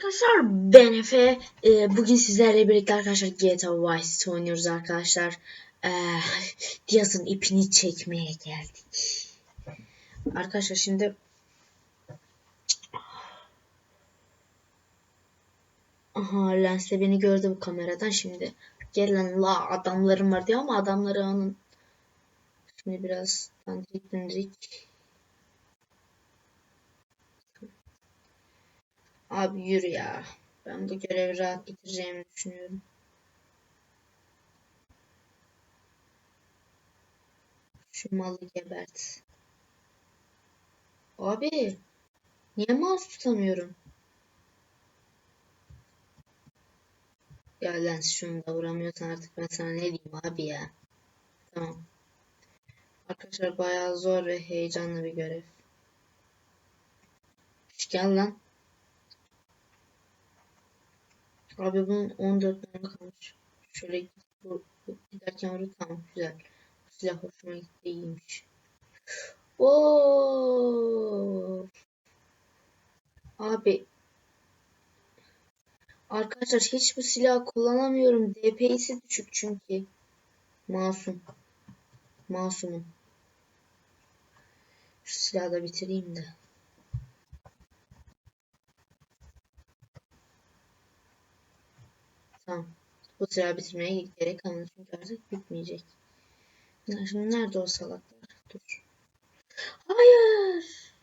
Arkadaşlar ben Efe. Ee, bugün sizlerle birlikte arkadaşlar GTA Vice City oynuyoruz arkadaşlar. Ee, Diaz'ın ipini çekmeye geldik. Arkadaşlar şimdi Aha Lens beni gördü bu kameradan şimdi. Gel lan la adamlarım var diyor ama adamları onun Şimdi biraz dandik dindik. Abi yürü ya. Ben bu görevi rahat bitireceğimi düşünüyorum. Şu malı gebert. Abi. Niye mouse tutamıyorum? Ya Lens şunu da vuramıyorsan artık ben sana ne diyeyim abi ya. Tamam. Arkadaşlar bayağı zor ve heyecanlı bir görev. Gel lan. Abi bunun 14 tane kalmış. Şöyle giderken vurdu tamam güzel. Bu silah hoşuma gitti iyiymiş. Oo. Abi. Arkadaşlar hiç bu silahı kullanamıyorum. DPI'si düşük çünkü. Masum. Masumum. Şu silahı da bitireyim de. Tamam. Bu silahı bitirmeye gerek kalmadı çünkü artık bitmeyecek. Ya şimdi nerede o salaklar? Dur. Hayır.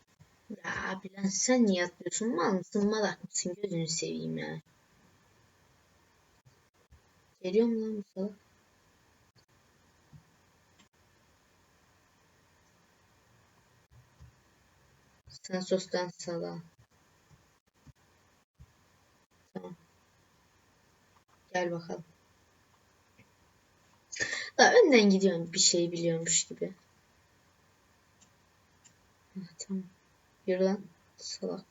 Ya abi lan sen niye atlıyorsun? Mal mısın malak mısın? Gözünü seveyim ya. Geliyor mu lan bu salak? Sen sus lan salak. Tamam. Gel bakalım. Da önden gidiyorum bir şey biliyormuş gibi. Ha, tamam. Yürü lan salak.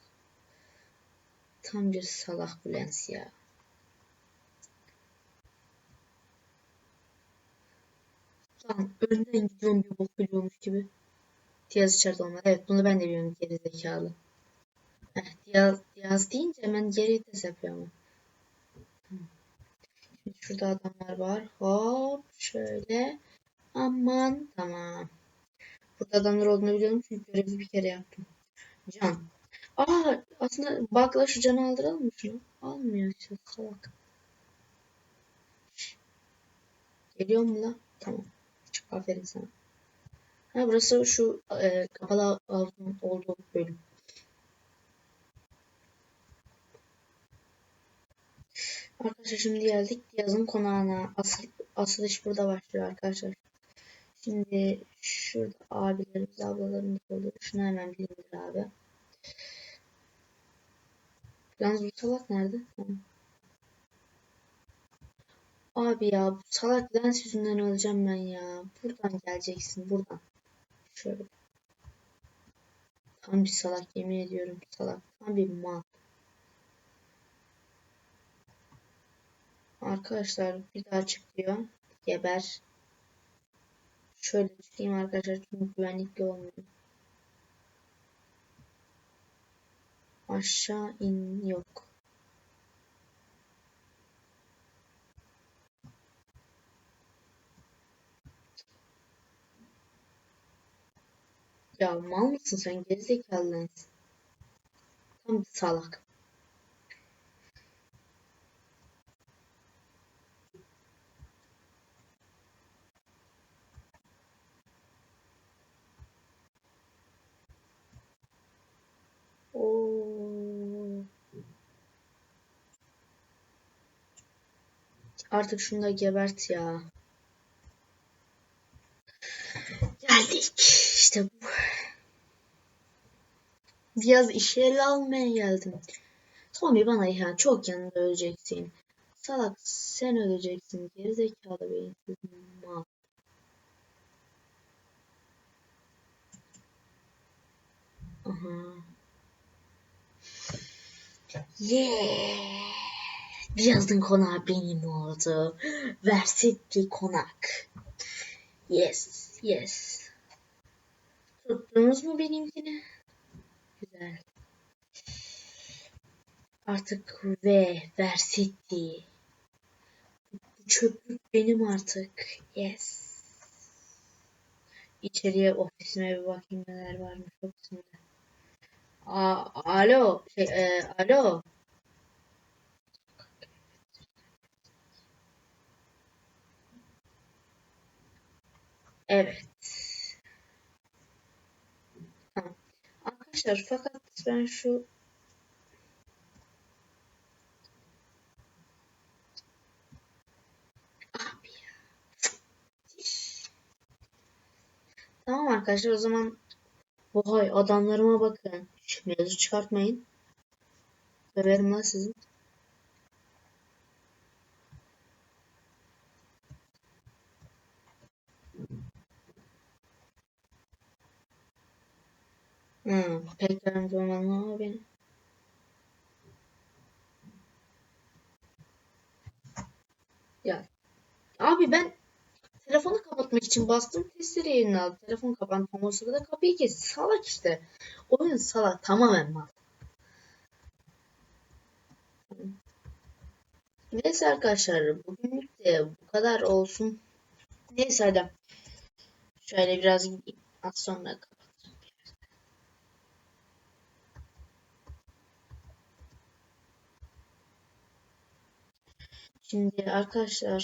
Tam bir salak bu lens ya. Tamam önden gidiyorum bir bok biliyormuş gibi. Diyaz içeride olmalı. Evet bunu ben de biliyorum geri zekalı. Heh, Diyaz, Diyaz deyince hemen geri vites yapıyor ama. Şurada adamlar var. Hop şöyle. Aman tamam. Burada adamlar olduğunu biliyorum çünkü görevi bir kere yaptım. Can. Aa aslında bakla şu canı aldıralım mı şunu? Almıyor işte salak. Geliyor mu la? Tamam. Aferin sana. Ha burası şu e, kapalı havuzun olduğu bölüm. Arkadaşlar şimdi geldik yazın konağına. Asıl, asıl iş burada başlıyor arkadaşlar. Şimdi şurada abilerimiz ablalarımız oluyor. Şunu hemen bir indir abi. Yalnız bu salak nerede? Abi ya bu salak lens yüzünden öleceğim ben ya. Buradan geleceksin buradan. Şöyle. Tam bir salak yemin ediyorum salak. Tam bir mal. Arkadaşlar bir daha çık diyor. Geber. Şöyle çıkayım arkadaşlar çünkü güvenlikli olmuyor. Aşağı in yok. Ya mal mısın sen gerizekalı. Tam bir salak. Oo. Artık şunu da gebert ya. Geldik. İşte bu. Biraz işe ele almaya geldim. Tommy bana ya çok yanında öleceksin. Salak sen öleceksin. Gerizekalı beyinsiz mal. Aha. Yeah. Birazdan konağı benim oldu. Versetti konak. Yes, yes. Tuttunuz mu benimkini? Güzel. Artık ve Versity. Bu çöplük benim artık. Yes. İçeriye ofisime bir bakayım neler varmış ofisimde. Aa, alo. Şey, e, alo. Evet. Tamam. Arkadaşlar fakat ben şu. Tamam arkadaşlar o zaman Vay adamlarıma bakın. Mevzu çıkartmayın. Severim lan sizi. Hmm, pek ama beni. Ya. Abi ben telefonu kapatmak için bastım testere yerini aldı. Telefon kapandı. O sırada kapıyı kesti. Salak işte. Oyun salak. Tamamen mal. Neyse arkadaşlar. Bugünlük de bu kadar olsun. Neyse hadi. Şöyle biraz gideyim. Az sonra Şimdi arkadaşlar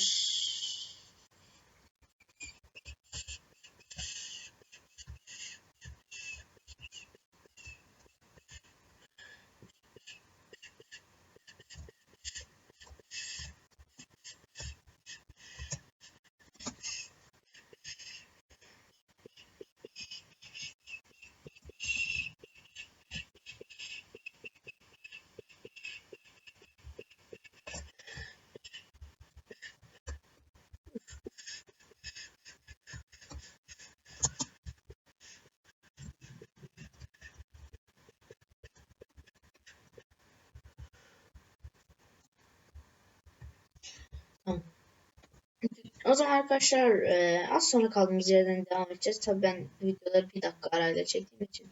O zaman arkadaşlar e, az sonra kaldığımız yerden devam edeceğiz. Tabii ben videoları bir dakika arayla çektiğim için.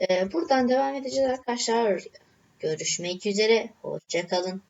E, buradan devam edeceğiz arkadaşlar. Görüşmek üzere. Hoşçakalın.